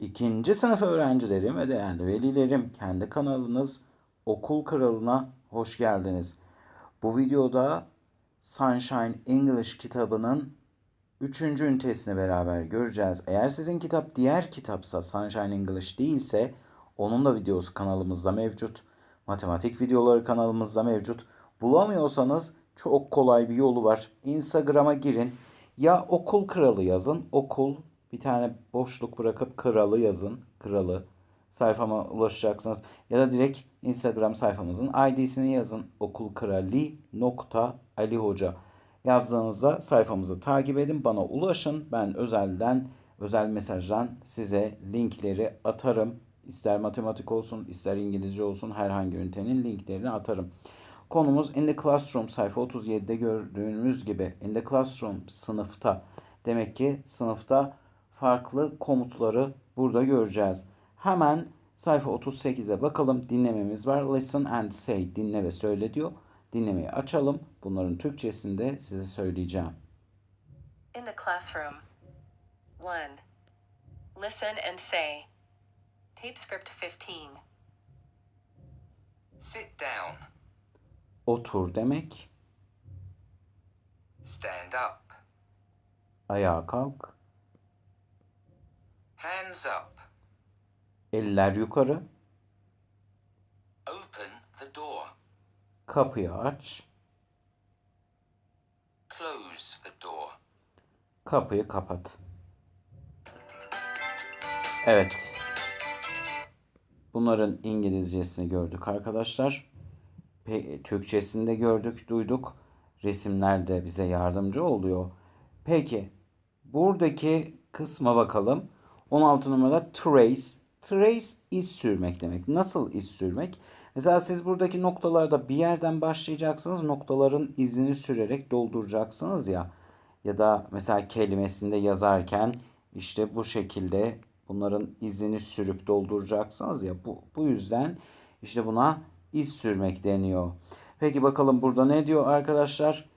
İkinci sınıf öğrencilerim ve değerli velilerim kendi kanalınız Okul Kralı'na hoş geldiniz. Bu videoda Sunshine English kitabının 3. ünitesini beraber göreceğiz. Eğer sizin kitap diğer kitapsa Sunshine English değilse onun da videosu kanalımızda mevcut. Matematik videoları kanalımızda mevcut. Bulamıyorsanız çok kolay bir yolu var. Instagram'a girin. Ya okul kralı yazın. Okul bir tane boşluk bırakıp kralı yazın. Kralı sayfama ulaşacaksınız. Ya da direkt Instagram sayfamızın ID'sini yazın. Okul krali nokta Ali Hoca. Yazdığınızda sayfamızı takip edin. Bana ulaşın. Ben özelden özel mesajdan size linkleri atarım. İster matematik olsun, ister İngilizce olsun herhangi ünitenin linklerini atarım. Konumuz In the Classroom sayfa 37'de gördüğünüz gibi In the Classroom sınıfta. Demek ki sınıfta farklı komutları burada göreceğiz. Hemen sayfa 38'e bakalım. Dinlememiz var. Listen and say. Dinle ve söyle diyor. Dinlemeyi açalım. Bunların Türkçesini de size söyleyeceğim. In the classroom. 1. Listen and say. Tape script 15. Sit down. Otur demek. Stand up. Ayağa kalk. Hands up. Eller yukarı. Open the door. Kapıyı aç. Close the door. Kapıyı kapat. Evet. Bunların İngilizcesini gördük arkadaşlar. Pe- Türkçesini de gördük, duyduk. Resimler de bize yardımcı oluyor. Peki, buradaki kısma bakalım. 16 numarada trace. Trace iz sürmek demek. Nasıl iz sürmek? Mesela siz buradaki noktalarda bir yerden başlayacaksınız. Noktaların izini sürerek dolduracaksınız ya. Ya da mesela kelimesinde yazarken işte bu şekilde bunların izini sürüp dolduracaksınız ya. Bu, bu yüzden işte buna iz sürmek deniyor. Peki bakalım burada ne diyor arkadaşlar?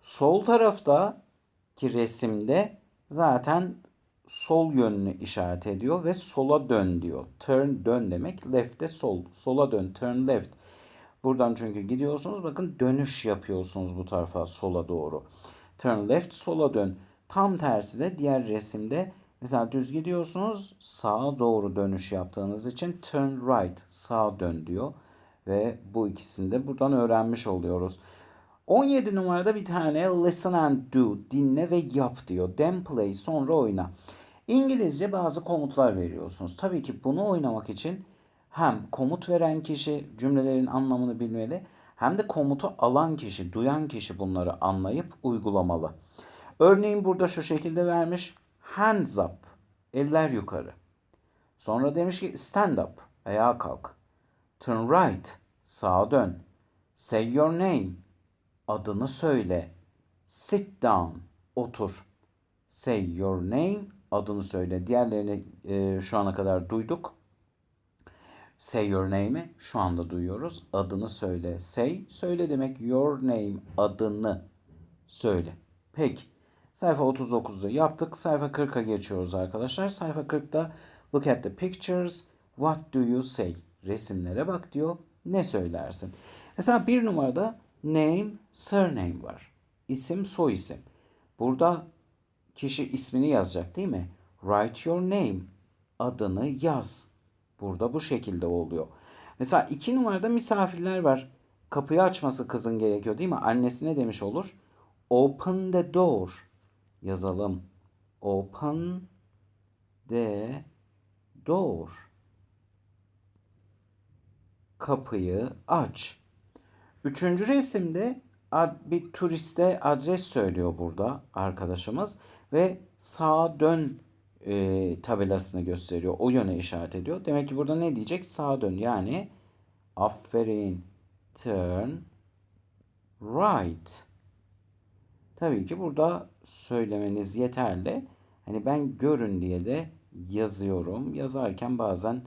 Sol taraftaki resimde zaten sol yönünü işaret ediyor ve sola dön diyor. Turn dön demek. Left'te sol. Sola dön. Turn left. Buradan çünkü gidiyorsunuz bakın dönüş yapıyorsunuz bu tarafa sola doğru. Turn left sola dön. Tam tersi de diğer resimde mesela düz gidiyorsunuz sağa doğru dönüş yaptığınız için turn right sağa dön diyor. Ve bu ikisini de buradan öğrenmiş oluyoruz. 17 numarada bir tane listen and do dinle ve yap diyor. Then play sonra oyna. İngilizce bazı komutlar veriyorsunuz. Tabii ki bunu oynamak için hem komut veren kişi cümlelerin anlamını bilmeli hem de komutu alan kişi, duyan kişi bunları anlayıp uygulamalı. Örneğin burada şu şekilde vermiş. Hands up. Eller yukarı. Sonra demiş ki stand up. Ayağa kalk. Turn right. Sağa dön. Say your name. Adını söyle. Sit down. Otur. Say your name. Adını söyle. Diğerlerini e, şu ana kadar duyduk. Say your name'i şu anda duyuyoruz. Adını söyle. Say söyle demek. Your name adını söyle. Peki. Sayfa 39'da yaptık. Sayfa 40'a geçiyoruz arkadaşlar. Sayfa 40'da look at the pictures. What do you say? Resimlere bak diyor. Ne söylersin? Mesela bir numarada name, surname var. İsim, soy isim. Burada kişi ismini yazacak değil mi? Write your name. Adını yaz. Burada bu şekilde oluyor. Mesela iki numarada misafirler var. Kapıyı açması kızın gerekiyor değil mi? Annesi ne demiş olur? Open the door. Yazalım. Open the door. Kapıyı aç. Üçüncü resimde bir turiste adres söylüyor burada arkadaşımız ve sağa dön e, tabelasını gösteriyor. O yöne işaret ediyor. Demek ki burada ne diyecek? Sağa dön. Yani aferin turn right. Tabii ki burada söylemeniz yeterli. Hani ben görün diye de yazıyorum. Yazarken bazen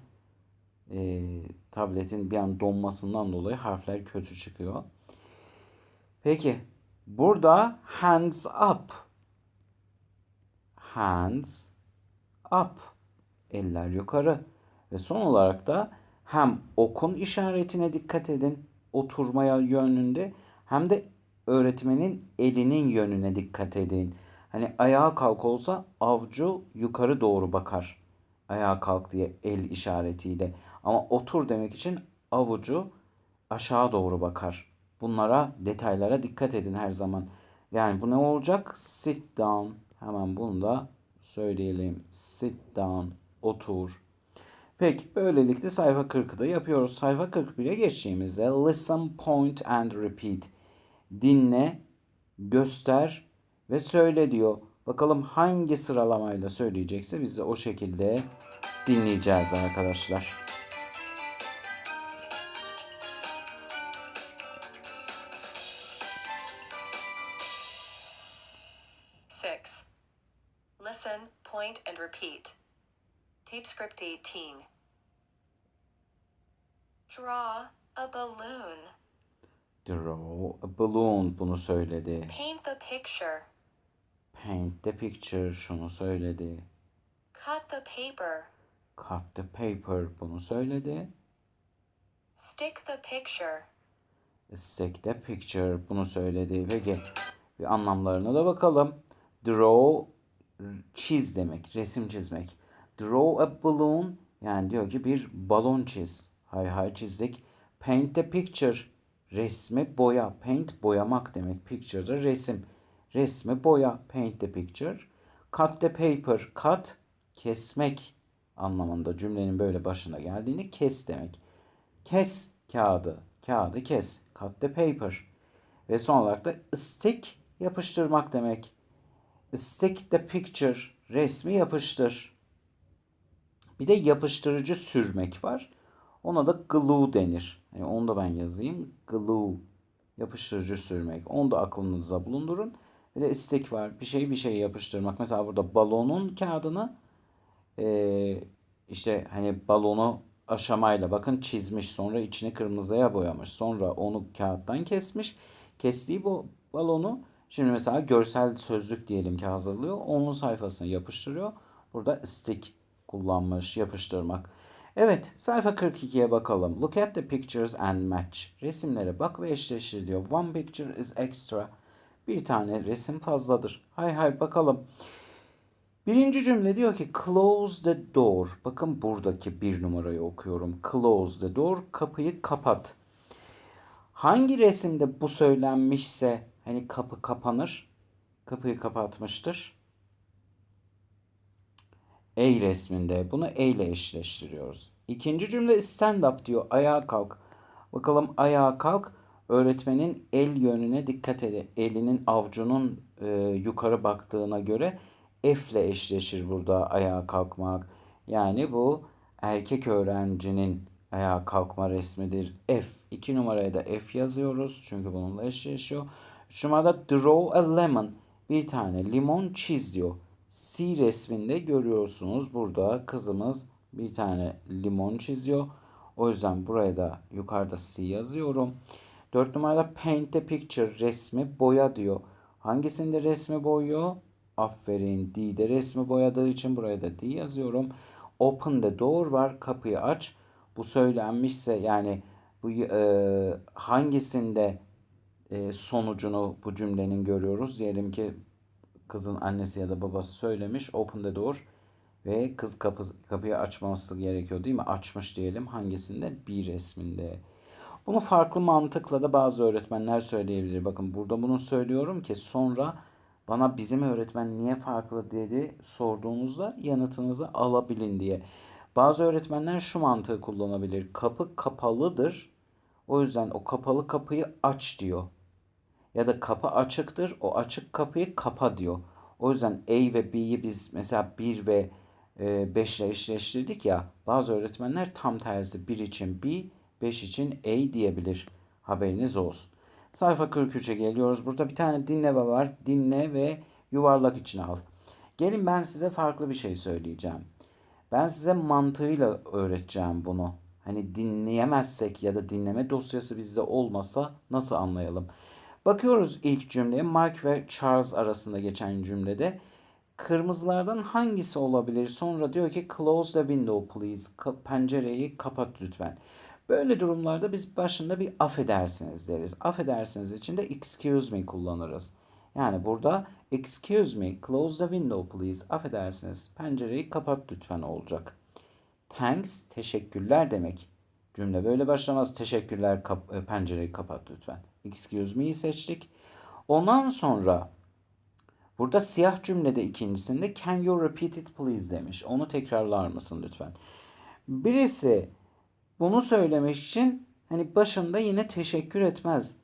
e, tabletin bir an donmasından dolayı harfler kötü çıkıyor. Peki burada hands up. Hands up. Eller yukarı. Ve son olarak da hem okun işaretine dikkat edin oturmaya yönünde hem de öğretmenin elinin yönüne dikkat edin. Hani ayağa kalk olsa avcu yukarı doğru bakar. Ayağa kalk diye el işaretiyle. Ama otur demek için avucu aşağı doğru bakar. Bunlara, detaylara dikkat edin her zaman. Yani bu ne olacak? Sit down. Hemen bunu da söyleyelim. Sit down. Otur. Peki böylelikle sayfa 40'ı da yapıyoruz. Sayfa 41'e geçtiğimizde listen, point and repeat. Dinle, göster ve söyle diyor. Bakalım hangi sıralamayla söyleyecekse biz de o şekilde dinleyeceğiz arkadaşlar. Six. Listen, point, and repeat. Tape script 18. Draw a balloon. Draw a balloon bunu söyledi. Paint the picture. Paint the picture şunu söyledi. Cut the paper. Cut the paper bunu söyledi. Stick the picture. Stick the picture bunu söyledi. Peki bir anlamlarına da bakalım. Draw çiz demek, resim çizmek. Draw a balloon yani diyor ki bir balon çiz. Hay hay çizdik. Paint the picture resmi boya. Paint boyamak demek. Picture da resim. Resmi boya. Paint the picture. Cut the paper. Cut kesmek anlamında cümlenin böyle başına geldiğini kes demek. Kes kağıdı. Kağıdı kes. Cut the paper. Ve son olarak da stick yapıştırmak demek. Stick the picture. Resmi yapıştır. Bir de yapıştırıcı sürmek var. Ona da glue denir. Yani onu da ben yazayım. Glue. Yapıştırıcı sürmek. Onu da aklınızda bulundurun. Bir de stick var. Bir şey bir şey yapıştırmak. Mesela burada balonun kağıdını ee, işte hani balonu aşamayla bakın çizmiş sonra içini kırmızıya boyamış sonra onu kağıttan kesmiş. Kestiği bu balonu şimdi mesela görsel sözlük diyelim ki hazırlıyor onun sayfasına yapıştırıyor. Burada stick kullanmış yapıştırmak. Evet sayfa 42'ye bakalım. Look at the pictures and match. Resimlere bak ve eşleştir diyor. One picture is extra bir tane resim fazladır hay hay bakalım Birinci cümle diyor ki close the door. Bakın buradaki bir numarayı okuyorum. Close the door. Kapıyı kapat. Hangi resimde bu söylenmişse hani kapı kapanır. Kapıyı kapatmıştır. A resminde bunu A ile eşleştiriyoruz. İkinci cümle stand up diyor. Ayağa kalk. Bakalım ayağa kalk. Öğretmenin el yönüne dikkat edin. Elinin avcunun e, yukarı baktığına göre F ile eşleşir burada ayağa kalkmak. Yani bu erkek öğrencinin ayağa kalkma resmidir. F. 2 numaraya da F yazıyoruz. Çünkü bununla eşleşiyor. 3 numarada draw a lemon. Bir tane limon çiz diyor. C resminde görüyorsunuz. Burada kızımız bir tane limon çiziyor. O yüzden buraya da yukarıda C yazıyorum. 4 numarada paint the picture resmi boya diyor. Hangisinde resmi boyuyor? Aferin. D'de resmi boyadığı için buraya da D yazıyorum. Open the door var. Kapıyı aç. Bu söylenmişse yani bu e, hangisinde e, sonucunu bu cümlenin görüyoruz. Diyelim ki kızın annesi ya da babası söylemiş. Open the door ve kız kapı, kapıyı açması gerekiyor değil mi? Açmış diyelim. Hangisinde? Bir resminde. Bunu farklı mantıkla da bazı öğretmenler söyleyebilir. Bakın burada bunu söylüyorum ki sonra bana bizim öğretmen niye farklı dedi sorduğunuzda yanıtınızı alabilin diye. Bazı öğretmenler şu mantığı kullanabilir. Kapı kapalıdır. O yüzden o kapalı kapıyı aç diyor. Ya da kapı açıktır. O açık kapıyı kapa diyor. O yüzden A ve B'yi biz mesela 1 ve 5 ile eşleştirdik ya. Bazı öğretmenler tam tersi 1 için B, 5 için A diyebilir. Haberiniz olsun. Sayfa 43'e geliyoruz. Burada bir tane dinleme var. Dinle ve yuvarlak içine al. Gelin ben size farklı bir şey söyleyeceğim. Ben size mantığıyla öğreteceğim bunu. Hani dinleyemezsek ya da dinleme dosyası bizde olmasa nasıl anlayalım? Bakıyoruz ilk cümleye Mike ve Charles arasında geçen cümlede. kırmızılardan hangisi olabilir? Sonra diyor ki close the window please. Ka- pencereyi kapat lütfen. Böyle durumlarda biz başında bir affedersiniz deriz. Affedersiniz için de excuse me kullanırız. Yani burada excuse me, close the window please. Affedersiniz, pencereyi kapat lütfen olacak. Thanks, teşekkürler demek. Cümle böyle başlamaz. Teşekkürler, kap- e, pencereyi kapat lütfen. Excuse me'yi seçtik. Ondan sonra burada siyah cümlede ikincisinde can you repeat it please demiş. Onu tekrarlar mısın lütfen? Birisi bunu söylemek için hani başında yine teşekkür etmez.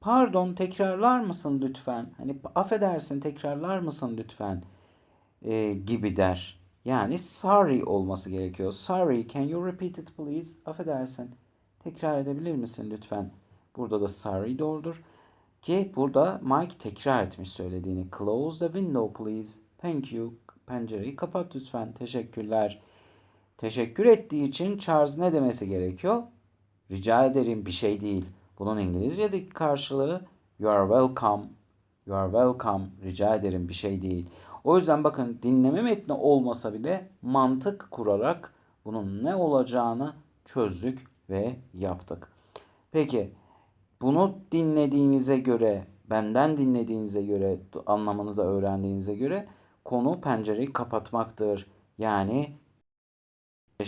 Pardon tekrarlar mısın lütfen? Hani affedersin tekrarlar mısın lütfen? e, gibi der. Yani sorry olması gerekiyor. Sorry, can you repeat it please? Affedersin. Tekrar edebilir misin lütfen? Burada da sorry doğrudur. Ki burada Mike tekrar etmiş söylediğini. Close the window please. Thank you. Pencereyi kapat lütfen. Teşekkürler. Teşekkür ettiği için Charles ne demesi gerekiyor? Rica ederim bir şey değil. Bunun İngilizce'deki karşılığı you are welcome. You are welcome. Rica ederim bir şey değil. O yüzden bakın dinleme metni olmasa bile mantık kurarak bunun ne olacağını çözdük ve yaptık. Peki bunu dinlediğinize göre, benden dinlediğinize göre, anlamını da öğrendiğinize göre konu pencereyi kapatmaktır. Yani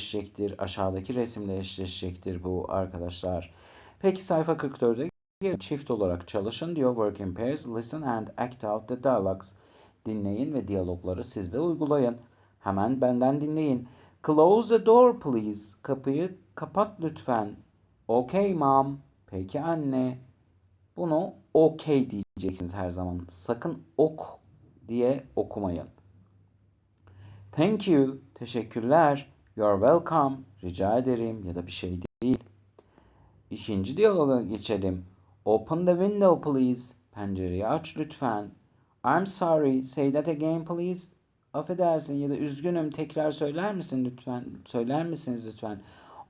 eşleşecektir. Aşağıdaki resimle eşleşecektir bu arkadaşlar. Peki sayfa 44'e gelin. çift olarak çalışın diyor. Work in pairs, listen and act out the dialogues. Dinleyin ve diyalogları siz de uygulayın. Hemen benden dinleyin. Close the door please. Kapıyı kapat lütfen. Okay mom. Peki anne. Bunu okay diyeceksiniz her zaman. Sakın ok diye okumayın. Thank you. Teşekkürler. You're welcome. Rica ederim ya da bir şey değil. İkinci diyaloga geçelim. Open the window please. Pencereyi aç lütfen. I'm sorry. Say that again please. Affedersin ya da üzgünüm tekrar söyler misin lütfen? Söyler misiniz lütfen?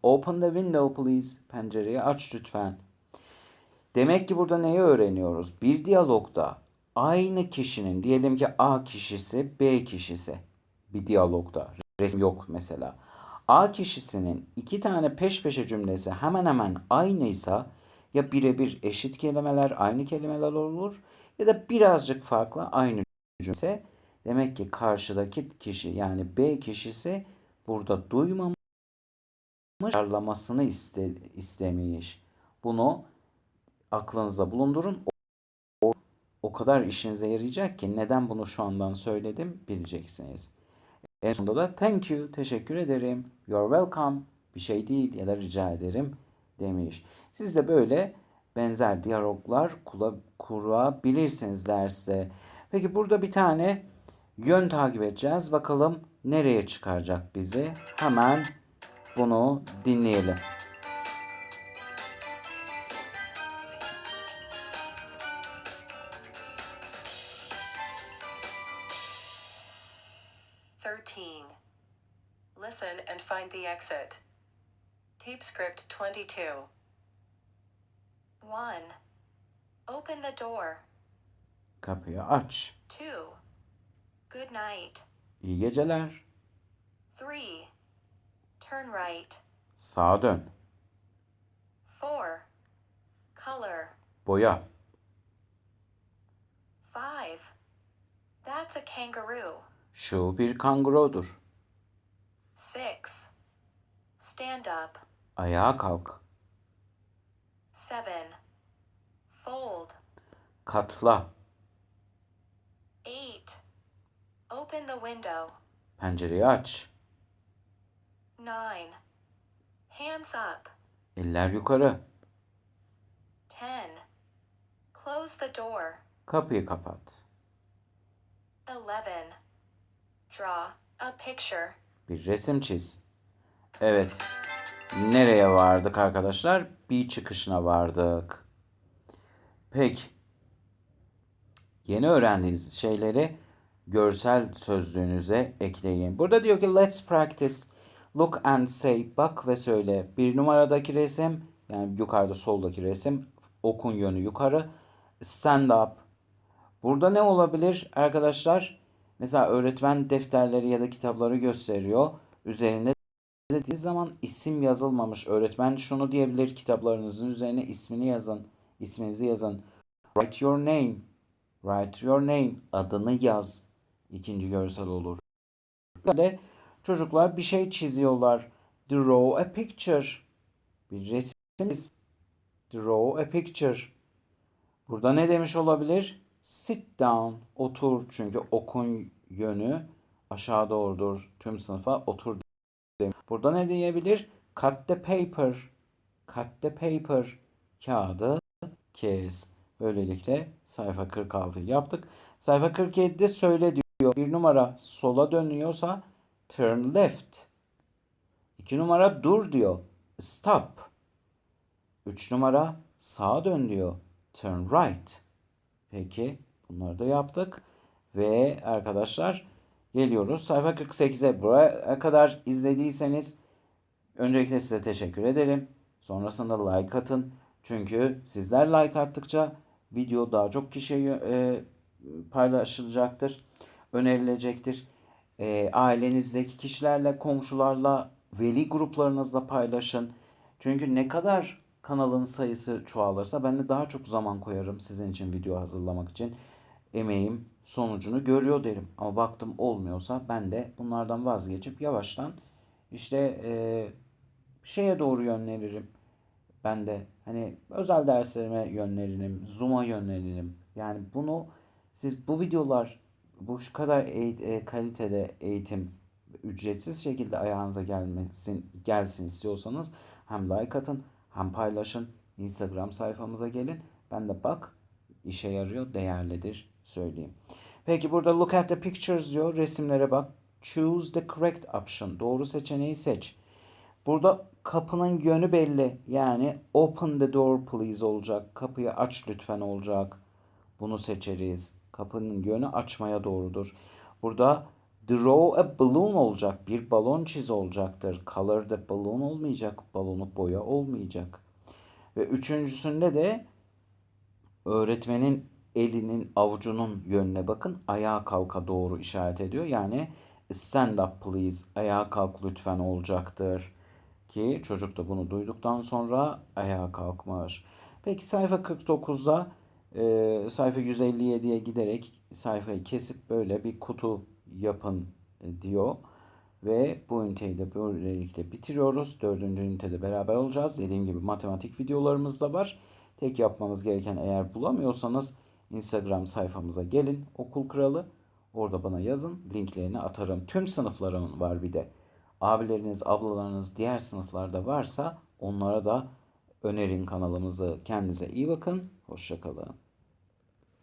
Open the window please. Pencereyi aç lütfen. Demek ki burada neyi öğreniyoruz? Bir diyalogda aynı kişinin diyelim ki A kişisi B kişisi bir diyalogda resim yok mesela. A kişisinin iki tane peş peşe cümlesi hemen hemen aynıysa ya birebir eşit kelimeler aynı kelimeler olur ya da birazcık farklı aynı cümle. Demek ki karşıdaki kişi yani B kişisi burada duymamış ayarlamasını iste, istemiş. Bunu aklınızda bulundurun. O, o kadar işinize yarayacak ki neden bunu şu andan söyledim bileceksiniz. En sonunda da thank you, teşekkür ederim, you're welcome, bir şey değil ya da rica ederim demiş. Siz de böyle benzer diyaloglar kurabilirsiniz derste. Peki burada bir tane yön takip edeceğiz. Bakalım nereye çıkaracak bizi? Hemen bunu dinleyelim. Tape script twenty-two. 1. Open the door. Kapıyı aç. 2. Good night. İyi geceler. 3. Turn right. Sağa dön. 4. Color. Boya. 5. That's a kangaroo. Şu bir kangurudur. 6. Stand up. Ayağa kalk. 7. Fold. Katla. 8. Open the window. Pencereyi aç. 9. Hands up. Eller yukarı. 10. Close the door. Kapıyı kapat. 11. Draw a picture. Bir resim çiz. Evet. Nereye vardık arkadaşlar? Bir çıkışına vardık. Peki. Yeni öğrendiğiniz şeyleri görsel sözlüğünüze ekleyin. Burada diyor ki let's practice. Look and say. Bak ve söyle. Bir numaradaki resim yani yukarıda soldaki resim okun yönü yukarı. Stand up. Burada ne olabilir arkadaşlar? Mesela öğretmen defterleri ya da kitapları gösteriyor. Üzerinde dediği zaman isim yazılmamış. Öğretmen şunu diyebilir kitaplarınızın üzerine ismini yazın. İsminizi yazın. Write your name. Write your name. Adını yaz. İkinci görsel olur. De çocuklar bir şey çiziyorlar. Draw a picture. Bir resim. Draw a picture. Burada ne demiş olabilir? Sit down. Otur. Çünkü okun yönü aşağı doğrudur. Tüm sınıfa otur Burada ne diyebilir? Cut the paper. Cut the paper. Kağıdı kes. Böylelikle sayfa 46 yaptık. Sayfa 47'de söyle diyor. Bir numara sola dönüyorsa turn left. İki numara dur diyor. Stop. Üç numara sağa dön diyor. Turn right. Peki bunları da yaptık. Ve arkadaşlar geliyoruz sayfa 48'e. Buraya kadar izlediyseniz öncelikle size teşekkür ederim. Sonrasında like atın. Çünkü sizler like attıkça video daha çok kişiye e, paylaşılacaktır. Önerilecektir. E, ailenizdeki kişilerle, komşularla, veli gruplarınızla paylaşın. Çünkü ne kadar kanalın sayısı çoğalırsa ben de daha çok zaman koyarım sizin için video hazırlamak için. Emeğim sonucunu görüyor derim. Ama baktım olmuyorsa ben de bunlardan vazgeçip yavaştan işte e, şeye doğru yönlenirim. Ben de hani özel derslerime yönlenirim, Zoom'a yönlenirim. Yani bunu siz bu videolar bu şu kadar eğit- e, kalitede eğitim ücretsiz şekilde ayağınıza gelmesin gelsin istiyorsanız hem like atın hem paylaşın. Instagram sayfamıza gelin. Ben de bak işe yarıyor, değerlidir söyleyeyim. Peki burada look at the pictures diyor. Resimlere bak. Choose the correct option. Doğru seçeneği seç. Burada kapının yönü belli. Yani open the door please olacak. Kapıyı aç lütfen olacak. Bunu seçeriz. Kapının yönü açmaya doğrudur. Burada draw a balloon olacak. Bir balon çiz olacaktır. Color the balloon olmayacak. Balonu boya olmayacak. Ve üçüncüsünde de öğretmenin elinin avucunun yönüne bakın. Ayağa kalka doğru işaret ediyor. Yani stand up please. Ayağa kalk lütfen olacaktır. Ki çocuk da bunu duyduktan sonra ayağa kalkmış. Peki sayfa 49'da e, sayfa 157'ye giderek sayfayı kesip böyle bir kutu yapın e, diyor. Ve bu üniteyi de böylelikle bitiriyoruz. Dördüncü ünitede beraber olacağız. Dediğim gibi matematik videolarımız da var. Tek yapmanız gereken eğer bulamıyorsanız Instagram sayfamıza gelin. Okul Kralı. Orada bana yazın. Linklerini atarım. Tüm sınıfların var bir de. Abileriniz, ablalarınız diğer sınıflarda varsa onlara da önerin kanalımızı. Kendinize iyi bakın. Hoşçakalın.